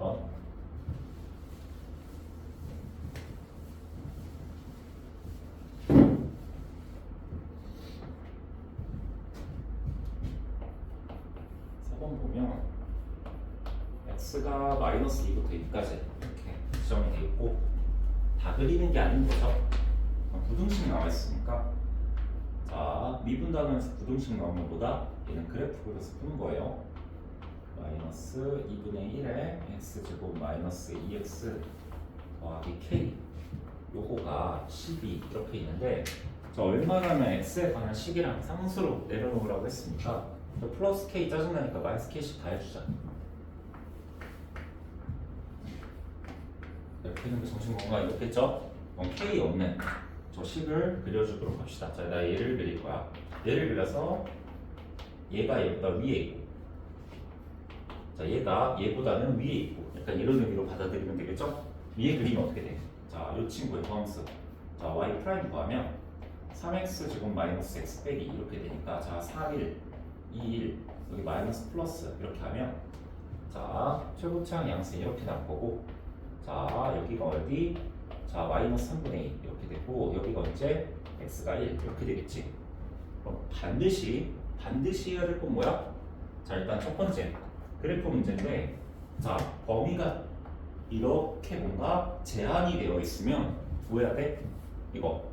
4번. 사번 보면 x가 마이너스 2부터 2까지 이렇게 지정이 되어 있고 다 그리는 게 아닌 거죠. 어, 부등식 나와 있으니까 자 미분단원에서 부등식 나오는 것보다 얘는 그래프 그려서 푸는 거예요. 마이너스 2분의 1에 x제곱 마이너스 2x 더하기 k. 요거가 12 이렇게 있는데 자 얼마나면 x에 관한 식이랑 상수로 내려놓으라고 했으니까 저 플러스 k 짜증나니까 마이너스 k씩 다 해주자. 이렇게 있는 게 정신 건강 이렇겠죠? 그럼 k 없는 저 식을 그려주도록 합시다. 자, 나 얘를 그릴 거야. 얘를 그려서 얘가 얘보다 위에 있고 자, 얘가 얘보다는 위에 있고 약간 이런 의미로 받아들이면 되겠죠? 위에 그리면 어떻게 돼? 자, 이 친구의 더함수 자, y 프라임 구하면 3x 제곱 마이너스 x 빼기 이렇게 되니까 자, 3, 1, 2, 1 여기 마이너스 플러스 이렇게 하면 자, 최고차항 양수 이렇게 나올 거고 자, 여기가 어디? 자, 마이너스 3분의 2 이렇게 되고 여기가 언제? x가 1 이렇게 되겠지 그럼 반드시 반드시 해야 될 건 뭐야? 자, 일단 첫 번째 그래프 문제인데 자 범위가 이렇게 뭔가 제한이 되어 있으면 뭐 해야 돼? 이거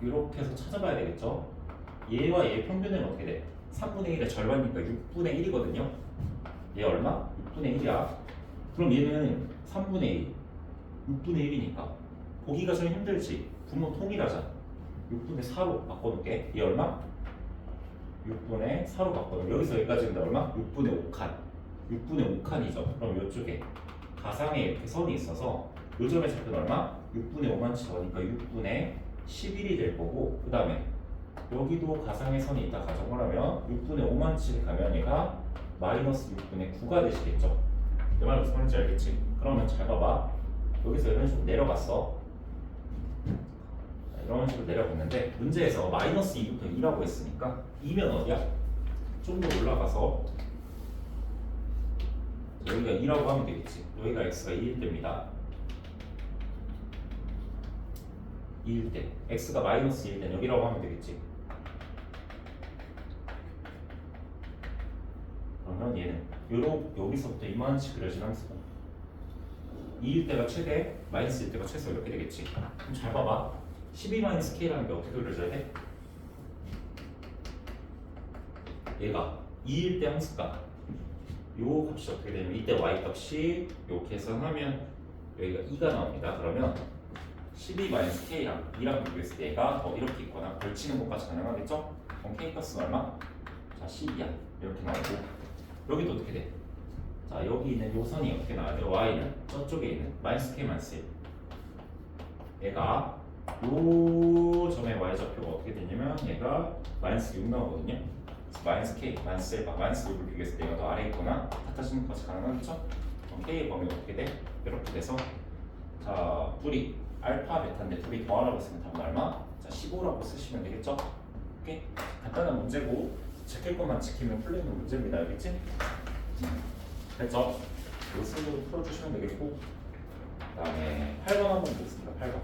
이렇게 해서 찾아봐야 되겠죠? 얘와 얘 평균은 어떻게 돼? 3분의 1의 절반이니까 6분의 1이거든요 얘 얼마? 6분의 1이야 그럼 얘는 3분의 1 6분의 1이니까 보기가 좀 힘들지 분모 통일하자 6분의 4로 바꿔놓을게 얘 얼마? 6분의 4로 바꿔놓으면 여기서 여기까지는 얼마? 6분의 5칸 6분의 5칸이죠. 그럼 이쪽에 가상에 이렇게 선이 있어서 요 점의 좌표는 얼마? 6분의 5만 치 더니까 6분의 11이 될 거고 그 다음에 여기도 가상의 선이 있다 가정을 하면 6분의 5만 치를 가면 얘가 마이너스 6분의 9가 되시겠죠. 내말 무슨 말인지 알겠지? 그러면 잘 봐봐. 여기서 이런 식으로 내려갔어. 자, 이런 식으로 내려갔는데 문제에서 마이너스 2부터 2라고 했으니까 2면 어디야? 좀 더 올라가서 여기가 2라고 하면 되겠지. 여기가 x가 2일 때입니다. 2일 때. x가 마이너스 1일 때 여기라고 하면 되겠지. 그러면 얘는 요로 여기서부터 이만치 그려진 함수고 2일 때가 최대, 마이너스 1일 때가 최소 이렇게 되겠지. 그럼 잘 봐봐. 12 마이너스 k라는 게 어떻게 그려져야 돼? 얘가 2일 때 함수가 요 값이 어떻게 되냐면 이때 y 값이 요 계산하면 여기가 2가 나옵니다. 그러면 12-k랑 2랑 비교했을 때 얘가 더 이렇게 있거나 걸치는 것까지 가능하겠죠? 그럼 k 값은 얼마? 자 12야 이렇게 나오고 여기도 어떻게 돼? 자 여기 있는 요 선이 어떻게 나와야 돼? y는 저쪽에 있는 마이너스 k 마이너스 1 얘가 요 점의 y 좌표가 어떻게 되냐면 얘가 마이너스 6 나오거든요. 마이너스 k, 마이너스 1, 마이너스 6을 비교했을 때 얘가 더 아래에 있거나 같아지는 것이 가능하겠죠? 그럼 k의 범위가 어떻게 돼? 이렇게 돼서 자 둘이 알파, 베타인데 둘이 더하라고 했으면 답은 얼마? 자 15라고 쓰시면 되겠죠? 오케이? 간단한 문제고 지킬 것만 지키면 풀리는 문제입니다. 알겠지? 됐죠? 요 순으로 풀어주시면 되겠고 그 다음에 8번 한번 보겠습니다. 8번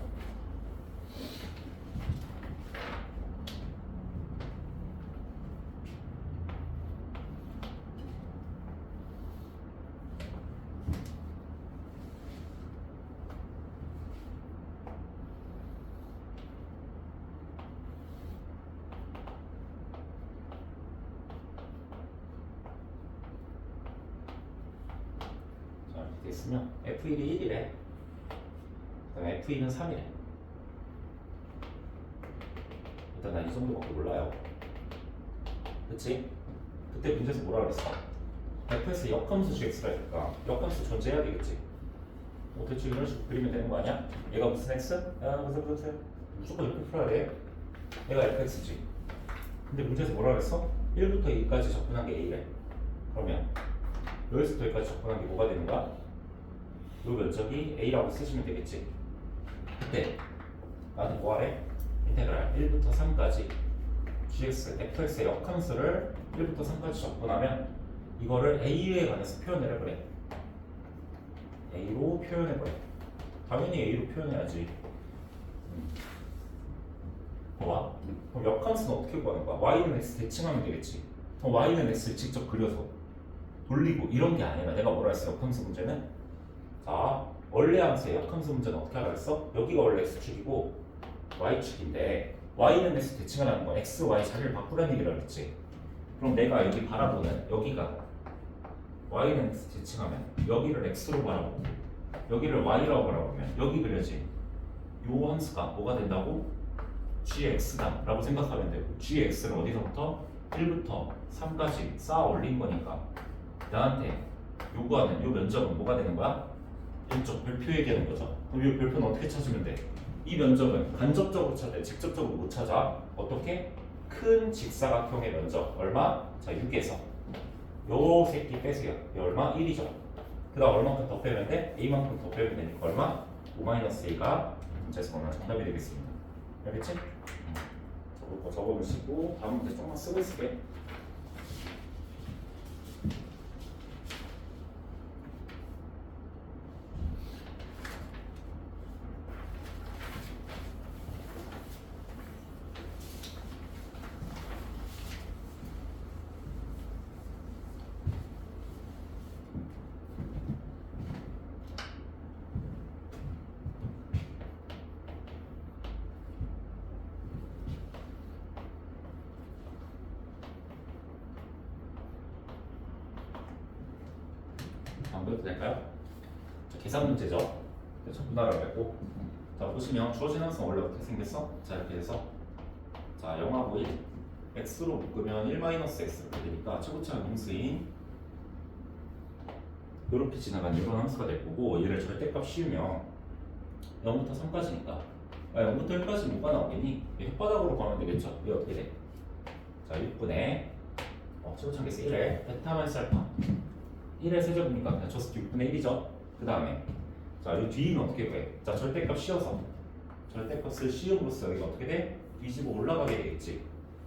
됐으면 F1이 1이래 그다음에 F2는 3이래 일단 난 이 정도밖에 몰라요 그치? 그때 문제에서 뭐라 그랬어? F에서 역함수 gx가 있으니까 역함수 존재해야 되겠지 뭐 대충 이런 식으로 그리면 되는 거 아니야? 얘가 무슨 x? 야 무슨 무슨 무조건 이렇게 풀어야 돼 얘가 fx지 근데 문제에서 뭐라 그랬어? 1부터 2까지 접근한 게 a래 그러면 여기서부터 여기까지 접근한 게 뭐가 되는 거야? 이 면적이 a라고 쓰시면 되겠지. 그때 나한테 뭐하래? 인테그랄 1부터 3까지 gx, fx의 역함수를 1부터 3까지 접근하면 이거를 a에 관해서 표현을 해보래. a로 표현해버려. 당연히 a로 표현해야지. 음. 봐봐. 그럼 역함수는 어떻게 구하는 거야? y는 x 대칭하면 되겠지. 그럼 y는 x를 직접 그려서 돌리고 이런 게 아니라 내가 뭐라 했어? 역함수 문제는 자 원래 함수의 역함수 문제는 어떻게 하라 했어? 여기가 원래 x축이고 y축인데 y는 x 대칭하라는 건 x, y 자리를 바꾸라는 얘기를 했지. 그럼 내가 여기 바라보는 여기가 y는 x 대칭하면 여기를 x로 바라보고 여기를 y라고 바라보면 여기 그려지. 요 함수가 뭐가 된다고? gx다 라고 생각하면 되고 gx를 어디서부터? 1부터 3까지 쌓아 올린 거니까 나한테 요구하는 요 면적은 뭐가 되는 거야? 일종 별표 얘기하는 거죠 그럼 이 별표는 어떻게 찾으면 돼? 이 면적은 간접적으로 찾아 직접적으로 못 찾아 어떻게? 큰 직사각형의 면적 얼마? 자 6에서 요 새끼 빼세요 이 얼마? 1이죠 그 다음 얼마큼 더 빼면 돼? a만큼 더 빼면 되니까 얼마? 5-a가 문제에서 오늘 정답이 되겠습니다 알겠지? 적을 거 적어놓으시고 다음 문제 조금만 쓰고 있을게 보도 될까요? 자, 계산 문제죠. 자, 전부 나라고 했고 자 보시면 주어진 항상 원래 어떻게 생겼어? 자 이렇게 해서 자 0하고 1 x로 묶으면 1-x 이렇게 되니까 최고차는 음수인 이렇게 지나간 이런 함수가 될 거고 얘를 절대값 씌우면 0부터 3까지니까 아, 0부터 1까지 뭐가 나오겠니? 얘 혓바닥으로 가면 되겠죠? 이게 어떻게 돼? 자 6분의 어, 최고차계수 1에 베타 마이너스 알파 1의 세제곱이니까 그냥 저 6분의 1이죠. 그 다음에 자, 이 뒤는 어떻게 돼? 자, 절대값 씌워서 절대값을 씌움으로써 여기가 어떻게 돼? 뒤집어 올라가게 되겠지.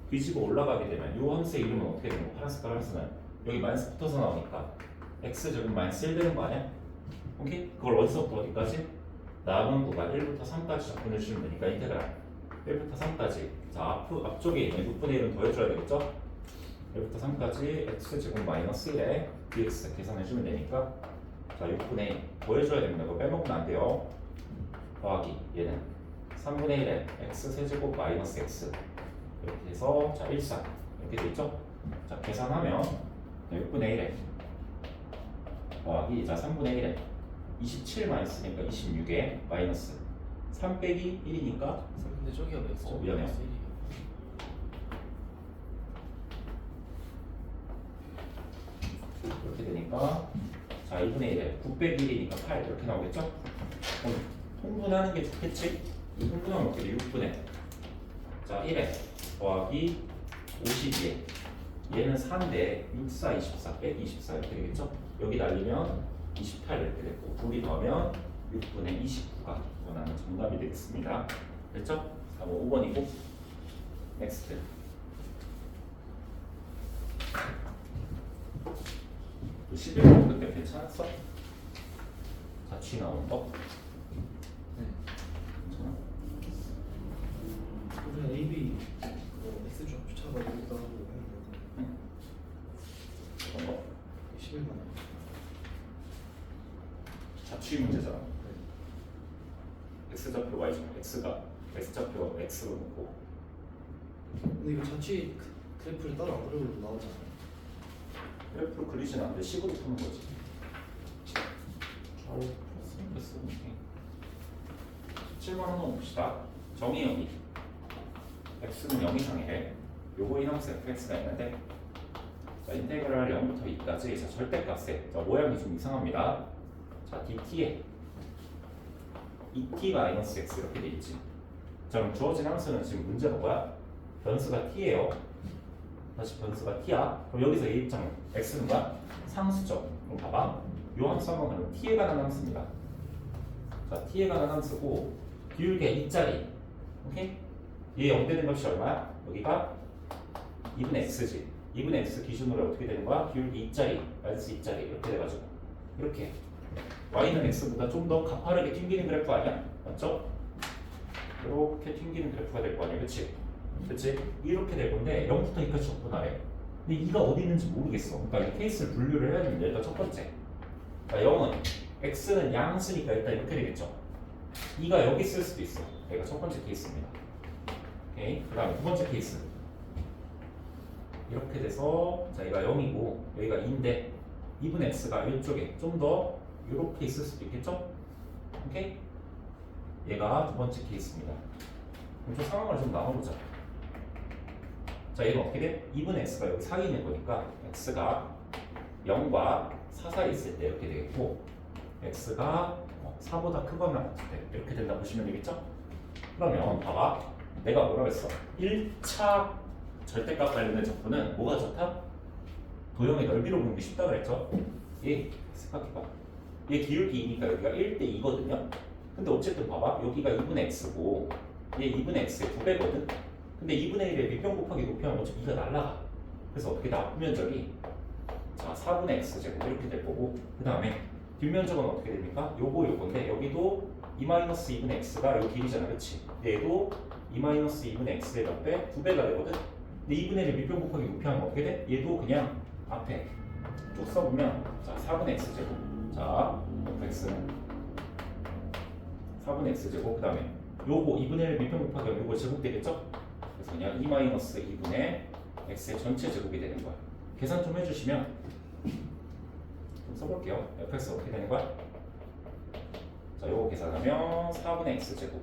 뒤집어 올라가게 되면 이 함수의 이름은 어떻게 되는 거? 파란 색깔 함수는 여기 마이너스 붙어서 나오니까 x 제곱 마이너스 1 되는 거 아니야? 오케이? 그걸 어디서부터 어디까지? 남은 구간 1부터 3까지 접근해 주시면 되니까 인테그랄 1부터 3까지 자, 앞, 앞쪽에 있는 6분의 1은 더해줘야 되겠죠? 1부터 3까지 x 제곱 마이너스 1에 dx 계산해주면 되니까 자 6분의 1 더해줘야 됩니다. 그거 빼먹으면 안 돼요. 더하기 얘는 3분의 1에 x 세제곱 마이너스 x 이렇게 해서 자 1, 4 이렇게 돼 있죠? 자 계산하면 자, 6분의 1에 더하기 자 3분의 1에 27 마이너스니까 26에 마이너스 3 빼기 1이니까 근데 저기가 맥스 어, 미안해요. 이렇게 되니까 자 2분의 1에 9 빼기 1이니까 8 이렇게 나오겠죠? 그럼 통분하는 게 좋겠지? 이 통분하면 어떻게 돼? 6분의 자 1에 더하기 52에 얘는 4인데 6, 4, 24 빼기 24 이렇게 되겠죠? 여기 날리면 28 이렇게 됐고 둘이 더하면 6분의 29가 원하는 정답이 되겠습니다 됐죠? 4번 5번이고 넥스트 11번 그때 괜찮았어? 자취 나오는 거? 네. 괜찮아? 우리는 AB 뭐 X 좀 붙여가지고 하고 했는데 어떤 거? 11만 원. 자취 문제잖아 X좌표 Y좌표 X가 X좌표 X로 놓고 근데 이거 자취 그- 그래프를 따로 안 그려도 나오잖아요. 그래프로 그리진 않는데 식으로 푸는 거지. 좌우 플러스 플러스 7번 한번 봅시다. 정의 여기 x는 0 이상이래 요거 이함수 fx가 있는데 자 인테그랄 0부터 2까지 자 절대값에. 자 모양이 좀 이상합니다. 자 dt에. 2t x 이렇게 돼 있지. 자 그럼 주어진 함수는 지금 문제가 뭐야? 변수가 t예요 다시 변수가 t야 그럼 여기서 이 입장은 x는 뭐야? 상수죠 그럼 봐봐 요 함수 한번 그러면 t에 관한 함수입니다 자 t에 관한 함수고 비율계 2짜리 오케이? 얘 0 되는 값이 얼마야? 여기가 2분의 x지 2분의 x 기준으로 어떻게 되는 거야? 비율기 2짜리 마이너스 2짜리 이렇게 돼가지고 이렇게 y는 x보다 좀 더 가파르게 튕기는 그래프 아니야? 맞죠? 이렇게 튕기는 그래프가 될 거 아니야, 그렇지? 그렇지? 이렇게 될 건데 0부터 2까지 접근하래. 근데 2가 어디 있는지 모르겠어. 그러니까 이 케이스를 분류를 해야 되는데 일단 첫 번째. 그러니까 0은 x는 양수니까 일단 이렇게 되겠죠. 2가 여기 있을 수도 있어. 여기가 첫 번째 케이스입니다. 오케이. 그 다음에 두 번째 케이스. 이렇게 돼서 자 얘가 0이고 여기가 2인데 2분의 x가 이쪽에 좀 더 이렇게 있을 수도 있겠죠? 오케이? 얘가 두 번째 케이스입니다. 그럼 저 상황을 좀 나눠보자. 자 얘는 어떻게 돼? 2분의 x가 여기 있는 거니까 x가 0과 4 사이에 있을 때 이렇게 되겠고 x가 4보다 크거나 같을 때 이렇게 된다 보시면 되겠죠? 그러면 봐봐 내가 뭐라고 했어? 1차 절대값 관련된 접근은 뭐가 좋다? 도형의 넓이로 보는 게 쉽다 그랬죠? 얘 생각해봐 얘 기울기 2니까 여기가 1대 2거든요 근데 어쨌든 봐봐 여기가 2분의 x고 얘 2분의 x의 9배거든 근데 2분의 1에 밑변 곱하기 높이하면 어차피 2가 날라가 그래서 어떻게 나 면적이 자 4분의 x제곱 이렇게 될 거고 그 다음에 뒷면적은 어떻게 됩니까? 요거 요건데 여기도 2-2분의 x가 요 길이잖아 그치? 얘도 2-2분의 x의 몇 배? 2배가 되거든? 근데 2분의 1을 밑변 곱하기 높이하면 어떻게 돼? 얘도 그냥 앞에 쭉 써보면 자 4분의 x제곱 자 fx는 4분의 x제곱 그 다음에 요거 2분의 1 밑변 곱하기 하면 요거 제곱 되겠죠? 그래서 그냥 2-2분의 x의 전체 제곱이 되는 거야 계산 좀 해주시면 좀 써볼게요. fx 어떻게 되는 거야? 자, 요거 계산하면 4분의 x 제곱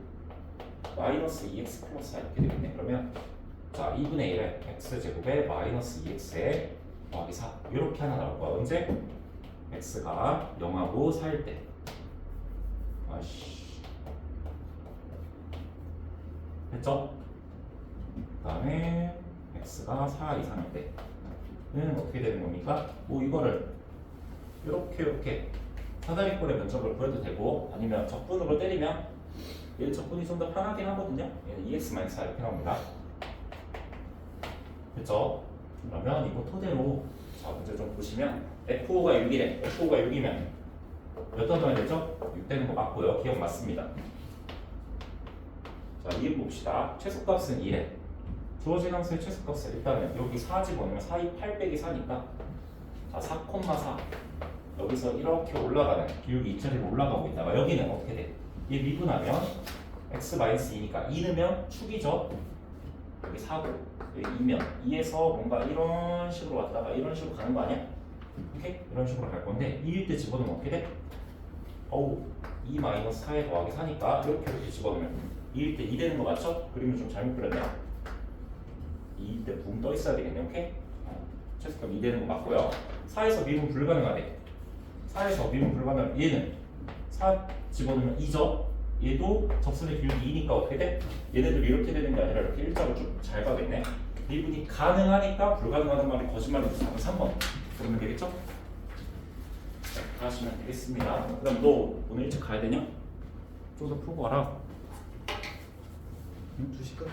마이너스 2x 플러스 4 이렇게 되겠네. 그러면 자, 2분의 1에 x 제곱에 마이너스 2x에 더하기 4 이렇게 하나 나올 거야. 언제? x가 0하고 4일 때. 아씨. 됐죠? 그 다음에 x가 4 이상일 때는 어떻게 되는 겁니까? 뭐 이거를 이렇게 이렇게 사다리꼴의 면적을 구해도 되고 아니면 적분으로 때리면 얘 적분이 좀 더 편하긴 하거든요. 얘는 EX-4 이렇게 나옵니다. 됐죠? 그러면 이거 토대로 자 문제 좀 보시면 F5가 6이래. F5가 6이면 몇 더하면 되죠? 6 되는 거 맞고요. 기억 맞습니다. 자, 이해 봅시다. 최소값은 2래. 주어진 함수의 최소값을 일단은 여기 4 집어넣으면 4, 2, 8 빼기 4니까 자, 4,4 여기서 이렇게 올라가는 기울기 2차례로 올라가고 있다가 여기는 어떻게 돼? 얘 미분하면 x-2니까 2 넣으면 축이죠 여기 4고 여기 2면 2에서 뭔가 이런 식으로 왔다가 이런 식으로 가는 거 아니야? 오케이? 이런 식으로 갈 건데 2일 때 집어넣으면 어떻게 돼? 어우 2 4에 더하기 4니까 이렇게 이렇게 집어넣으면 2일 때 2 되는 거 맞죠? 그림을 좀 잘못 그렸네 2일 때 붕 떠 있어야 되겠네 오케이? 어, 최소값 2 되는 거 맞고요. 4에서 미분 불가능하대. 4에서 미분 불가능 얘는 4 집어넣으면 2죠? 얘도 접선의 기울기 2니까 어떻게 돼? 얘네들 이렇게 되는 게 아니라 이렇게 일자로 쭉 잘 가겠네. 미분이 가능하니까 불가능하다는 말이 거짓말이고 답은 3번. 그러면 되겠죠? 자, 하시면 되겠습니다. 그럼 너 오늘 일찍 가야 되냐? 좀 더 풀고 와라. 2시까지